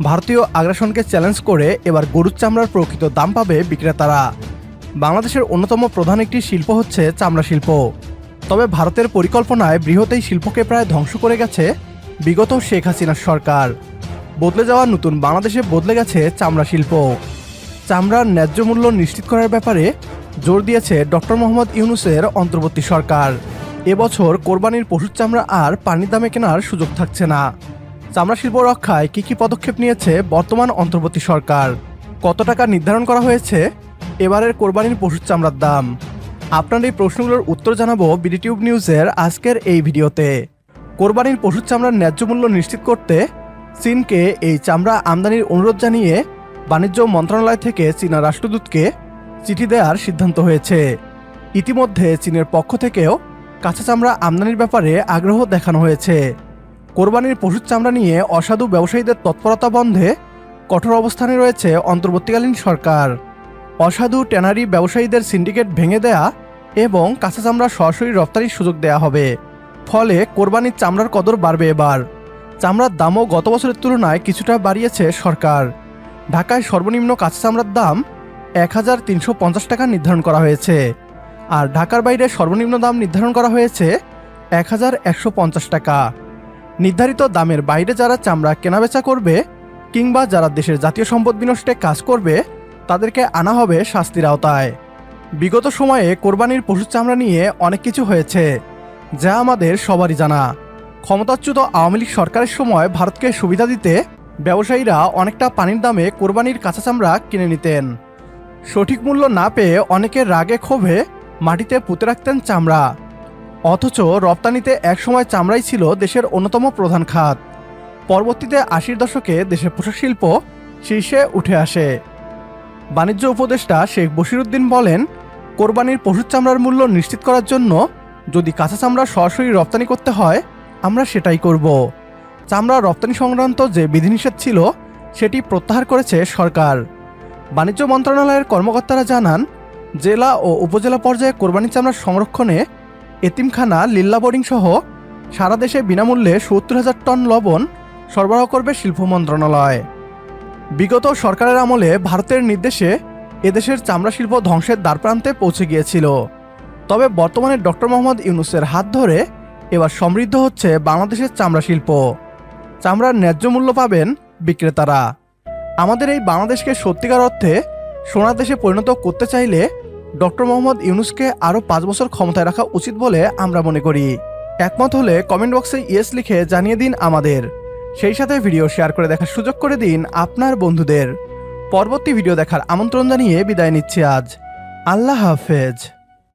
ভারতীয় আগ্রাসনকে চ্যালেঞ্জ করে এবার গরুর চামড়ার প্রকৃত দাম পাবে বিক্রেতারা। বাংলাদেশের অন্যতম প্রধান একটি শিল্প হচ্ছে চামড়া শিল্প। তবে ভারতের পরিকল্পনায় বৃহৎ এই শিল্পকে প্রায় ধ্বংস করে গেছে বিগত শেখ হাসিনার সরকার। বদলে যাওয়া নতুন বাংলাদেশে বদলে গেছে চামড়া শিল্প। চামড়ার ন্যায্য মূল্য নিশ্চিত করার ব্যাপারে জোর দিয়েছে ডক্টর মোহাম্মদ ইউনুসের অন্তর্বর্তী সরকার। এবছর কোরবানির পশুর চামড়া আর পানির দামে কেনার সুযোগ থাকছে না। চামড়া শিল্প রক্ষায় কী কী পদক্ষেপ নিয়েছে বর্তমান অন্তর্বর্তী সরকার? কত টাকা নির্ধারণ করা হয়েছে? এবারের কোরবানির পশুর চামড়ার দাম। আপনার এই প্রশ্নগুলোর উত্তর জানাব বিডিটিউব নিউজের আজকের এই ভিডিওতে। কোরবানির পশুর চামড়ার ন্যায্য মূল্য নিশ্চিত করতে চীনকে এই চামড়া আমদানির অনুরোধ জানিয়ে বাণিজ্য মন্ত্রণালয় থেকে চীনা রাষ্ট্রদূতকে চিঠি দেওয়ার সিদ্ধান্ত হয়েছে। ইতিমধ্যে চীনের পক্ষ থেকেও কাঁচা চামড়া আমদানির ব্যাপারে আগ্রহ দেখানো হয়েছে। কোরবানির পশুর চামড়া নিয়ে অসাধু ব্যবসায়ীদের তৎপরতা বন্ধে কঠোর অবস্থানে রয়েছে অন্তর্বর্তীকালীন সরকার। অসাধু ট্যানারি ব্যবসায়ীদের সিন্ডিকেট ভেঙে দেয়া এবং কাঁচা চামড়া সরাসরি রপ্তানির সুযোগ দেয়া হবে। ফলে কোরবানির চামড়ার কদর বাড়বে এবার। চামড়ার দামও গত বছরের তুলনায় কিছুটা বাড়িয়েছে সরকার। ঢাকায় সর্বনিম্ন কাঁচা চামড়ার দাম এক হাজার তিনশো পঞ্চাশ টাকা নির্ধারণ করা হয়েছে। আর ঢাকার বাইরে সর্বনিম্ন দাম নির্ধারণ করা হয়েছে এক হাজার একশো পঞ্চাশ টাকা। নির্ধারিত দামের বাইরে যারা চামড়া কেনাবেচা করবে কিংবা যারা দেশের জাতীয় সম্পদ বিনষ্টে কাজ করবে, তাদেরকে আনা হবে শাস্তির আওতায়। বিগত সময়ে কোরবানির পশুর চামড়া নিয়ে অনেক কিছু হয়েছে, যা আমাদের সবারই জানা। ক্ষমতাচ্যুত আওয়ামী লীগ সরকারের সময় ভারতকে সুবিধা দিতে ব্যবসায়ীরা অনেকটা পানির দামে কোরবানির কাঁচা চামড়া কিনে নিতেন। সঠিক মূল্য না পেয়ে অনেকে রাগে ক্ষোভে মাটিতে পুঁতে রাখতেন চামড়া। অথচ রপ্তানিতে একসময় চামড়াই ছিল দেশের অন্যতম প্রধান খাত। পরবর্তীতে আশির দশকে দেশের পোশাক শিল্প শীর্ষে উঠে আসে। বাণিজ্য উপদেষ্টা শেখ বশিরুদ্দিন বলেন, কোরবানির পশুর চামড়ার মূল্য নিশ্চিত করার জন্য যদি কাঁচা চামড়া সরাসরি রপ্তানি করতে হয়, আমরা সেটাই করব। চামড়া রপ্তানি সংক্রান্ত যে বিধিনিষেধ ছিল, সেটি প্রত্যাহার করেছে সরকার। বাণিজ্য মন্ত্রণালয়ের কর্মকর্তারা জানান, জেলা ও উপজেলা পর্যায়ে কোরবানি চামড়া সংরক্ষণে এতিমখানা, লিল্লা বোর্ডিং সহ সারা দেশে বিনামূল্যে সত্তর হাজার টন লবণ সরবরাহ করবে শিল্প মন্ত্রণালয়। বিগত সরকারের আমলে ভারতের নির্দেশে এদেশের চামড়া শিল্প ধ্বংসের দ্বারপ্রান্তে পৌঁছে গিয়েছিল। তবে বর্তমানে ডক্টর মোহাম্মদ ইউনুসের হাত ধরে এবার সমৃদ্ধ হচ্ছে বাংলাদেশের চামড়া শিল্প। চামড়ার ন্যায্য মূল্য পাবেন বিক্রেতারা। আমাদের এই বাংলাদেশকে সত্যিকার অর্থে সোনার দেশে পরিণত করতে চাইলে ডক্টর মোহাম্মদ ইউনুসকে আরও পাঁচ বছর ক্ষমতায় রাখা উচিত বলে আমরা মনে করি। একমত হলে কমেন্ট বক্সে ইয়েস লিখে জানিয়ে দিন আমাদের। সেই সাথে ভিডিও শেয়ার করে দেখার সুযোগ করে দিন আপনার বন্ধুদের। পরবর্তী ভিডিও দেখার আমন্ত্রণ জানিয়ে বিদায় নিচ্ছি আজ। আল্লাহ হাফেজ।